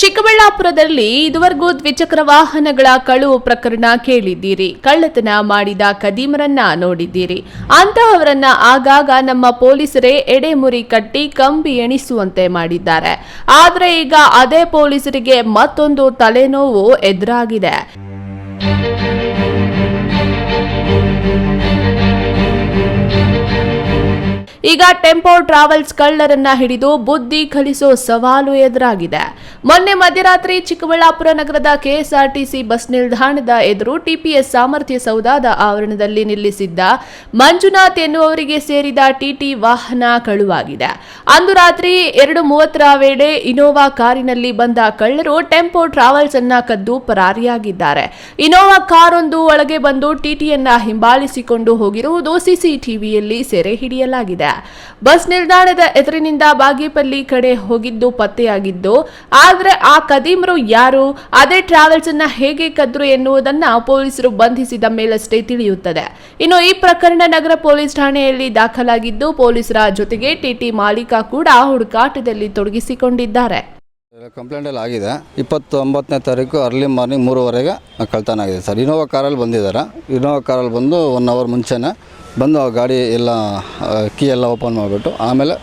ಚಿಕ್ಕಬಳ್ಳಾಪುರದಲ್ಲಿ ಇದುವರೆಗೂ ದ್ವಿಚಕ್ರ ವಾಹನಗಳ ಕಳುವು ಪ್ರಕರಣ ಕೇಳಿದ್ದೀರಿ. ಕಳ್ಳತನ ಮಾಡಿದ ಕದೀಮರನ್ನ ನೋಡಿದ್ದೀರಿ. ಅಂತಹವರನ್ನ ಆಗಾಗ ನಮ್ಮ ಪೊಲೀಸರೇ ಎಡೆಮುರಿ ಕಟ್ಟಿ ಕಂಬಿ ಎಣಿಸುವಂತೆ ಮಾಡಿದ್ದಾರೆ. ಆದರೆ ಈಗ ಅದೇ ಪೊಲೀಸರಿಗೆ ಮತ್ತೊಂದು ತಲೆನೋವು ಎದುರಾಗಿದೆ. ಈಗ ಟೆಂಪೋ ಟ್ರಾವೆಲ್ಸ್ ಕಳ್ಳರನ್ನ ಹಿಡಿದು ಬುದ್ಧಿ ಕಲಿಸೋ ಸವಾಲು ಎದುರಾಗಿದೆ. ಮೊನ್ನೆ ಮಧ್ಯರಾತ್ರಿ ಚಿಕ್ಕಬಳ್ಳಾಪುರ ನಗರದ ಕೆಎಸ್ಆರ್ಟಿಸಿ ಬಸ್ ನಿಲ್ದಾಣದ ಎದುರು ಟಿಪಿಎಸ್ ಸಾಮರ್ಥ್ಯ ಸೌಧದ ಆವರಣದಲ್ಲಿ ನಿಲ್ಲಿಸಿದ್ದ ಮಂಜುನಾಥ್ ಎನ್ನುವರಿಗೆ ಸೇರಿದ ಟಿಟಿ ವಾಹನ ಕಳುವಾಗಿದೆ. ಅಂದು ರಾತ್ರಿ ಎರಡು ಮೂವತ್ತರ ವೇಳೆ ಇನೋವಾ ಕಾರಿನಲ್ಲಿ ಬಂದ ಕಳ್ಳರು ಟೆಂಪೋ ಟ್ರಾವೆಲ್ಸ್ ಅನ್ನ ಕದ್ದು ಪರಾರಿಯಾಗಿದ್ದಾರೆ. ಇನೋವಾ ಕಾರೊಂದು ಒಳಗೆ ಬಂದು ಟಿಟಿಯನ್ನ ಹಿಂಬಾಲಿಸಿಕೊಂಡು ಹೋಗಿರುವುದು ಸಿಸಿಟಿವಿಯಲ್ಲಿ ಸೆರೆ ಹಿಡಿಯಲಾಗಿದೆ. ಬಸ್ ನಿಲ್ದಾಣದ ಎದುರಿನಿಂದ ಬಾಗೇಪಲ್ಲಿ ಕಡೆ ಹೋಗಿದ್ದು ಪತ್ತೆಯಾಗಿದ್ದು, ಆದ್ರೆ ಆ ಕದೀಮರು ಯಾರು, ಅದೇ ಟ್ರಾವೆಲ್ಸ್ ಅನ್ನ ಹೇಗೆ ಕದ್ರು ಎನ್ನುವುದನ್ನ ಪೊಲೀಸರು ಬಂಧಿಸಿದ ಮೇಲಷ್ಟೇ ತಿಳಿಯುತ್ತದೆ. ಇನ್ನು ಈ ಪ್ರಕರಣ ನಗರ ಪೊಲೀಸ್ ಠಾಣೆಯಲ್ಲಿ ದಾಖಲಾಗಿದ್ದು, ಪೊಲೀಸರ ಜೊತೆಗೆ ಟಿಟಿ ಮಾಲೀಕ ಕೂಡ ಹುಡುಕಾಟದಲ್ಲಿ ತೊಡಗಿಸಿಕೊಂಡಿದ್ದಾರೆ. ಕಂಪ್ಲೇಂಟ್ ಎಲ್ಲ ಆಗಿದೆ. ಇಪ್ಪತ್ತೊಂಬತ್ತನೇ ತಾರೀಕು ಅರ್ಲಿ ಮಾರ್ನಿಂಗ್ ಮೂರುವರೆಗೆ ಕಳ್ತನ ಆಗಿದೆ ಸರ್ ಇನೋವಾ ಕಾರಲ್ಲಿ ಬಂದಿದ್ದಾರೆ. ಇನೋವಾ ಕಾರಲ್ಲಿ ಬಂದು ಒನ್ ಅವರ್ ಮುಂಚೆನೇ ಬಂದು ಆ ಗಾಡಿ ಎಲ್ಲ ಕೀ ಎಲ್ಲ ಓಪನ್ ಮಾಡಿಬಿಟ್ಟು ಆಮೇಲೆ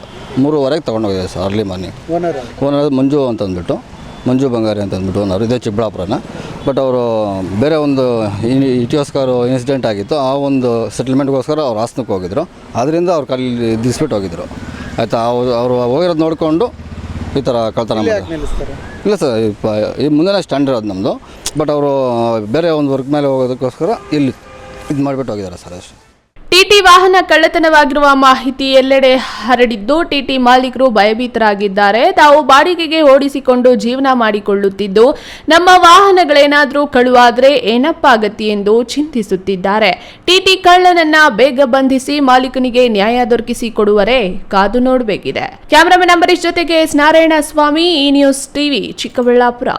ಮೂರುವರೆಗೆ ತೊಗೊಂಡೋಗಿದೆ sir early morning owner owner Manju ಅಂತ ಅಂದ್ಬಿಟ್ಟು ಮಂಜು ಬಂಗಾರಿ ಅಂತ ಅಂದ್ಬಿಟ್ಟು ಓನರ್ ಇದೇ ಚಿಕ್ಕಬಳ್ಳಾಪುರನ. ಬಟ್ ಅವರು ಬೇರೆ ಒಂದು ಇಟಿಯೋಸ್ಕರ್ ಇನ್ಸಿಡೆಂಟ್ ಆಗಿತ್ತು. ಆ ಒಂದು ಸೆಟಲ್ಮೆಂಟ್ಗೋಸ್ಕರ ಅವ್ರು ಹಾಸನಕ್ಕೆ ಹೋಗಿದ್ರು. ಅದರಿಂದ ಅವ್ರು ಕಲ್ಲಿ ದಿಸ್ಬಿಟ್ಟು ಹೋಗಿದ್ರು. ಆಯಿತಾ ಅವರು ಅವರು ಹೋಗಿರೋದು ನೋಡಿಕೊಂಡು ಈ ಥರ ಕಳ್ತನ ಮಾಡಿದ್ರು ನಿಲ್ಲಿಸ್ತಾರೆ ಇಲ್ಲ ಸರ್ ಈ ಪ- ಈ ಮುಂದೆ ಸ್ಟ್ಯಾಂಡ್ ಇರೋದು ನಮ್ಮದು ಬಟ್ ಅವರು ಬೇರೆ ಒಂದು ವರ್ಕ್ ಮೇಲೆ ಹೋಗೋದಕ್ಕೋಸ್ಕರ ಇಲ್ಲಿ ಇದು ಮಾಡಿಬಿಟ್ಟು ಹೋಗಿದ್ದಾರೆ ಸರ್ ಅಷ್ಟೇ. ಟಿಟಿ ವಾಹನ ಕಳ್ಳತನವಾಗಿರುವ ಮಾಹಿತಿ ಎಲ್ಲೆಡೆ ಹರಡಿದ್ದು ಟಿಟಿ ಮಾಲೀಕರು ಭಯಭೀತರಾಗಿದ್ದಾರೆ. ತಾವು ಬಾಡಿಗೆಗೆ ಓಡಿಸಿಕೊಂಡು ಜೀವನ ಮಾಡಿಕೊಳ್ಳುತ್ತಿದ್ದು, ನಮ್ಮ ವಾಹನಗಳೇನಾದರೂ ಕಳುವಾದರೆ ಏನಪ್ಪ ಗತಿ ಎಂದು ಚಿಂತಿಸುತ್ತಿದ್ದಾರೆ. ಟಿಟಿ ಕಳ್ಳನನ್ನ ಬೇಗ ಬಂಧಿಸಿ ಮಾಲೀಕನಿಗೆ ನ್ಯಾಯ ದೊರಕಿಸಿ ಕೊಡುವರೆ ಕಾದು ನೋಡಬೇಕಿದೆ. ಕ್ಯಾಮರಾಮನ್ ಅಂಬರೀಶ್ ಜೊತೆಗೆ ಎಸ್ ನಾರಾಯಣ ಸ್ವಾಮಿ ಈ ನ್ಯೂಸ್ ಟಿವಿ ಚಿಕ್ಕಬಳ್ಳಾಪುರ.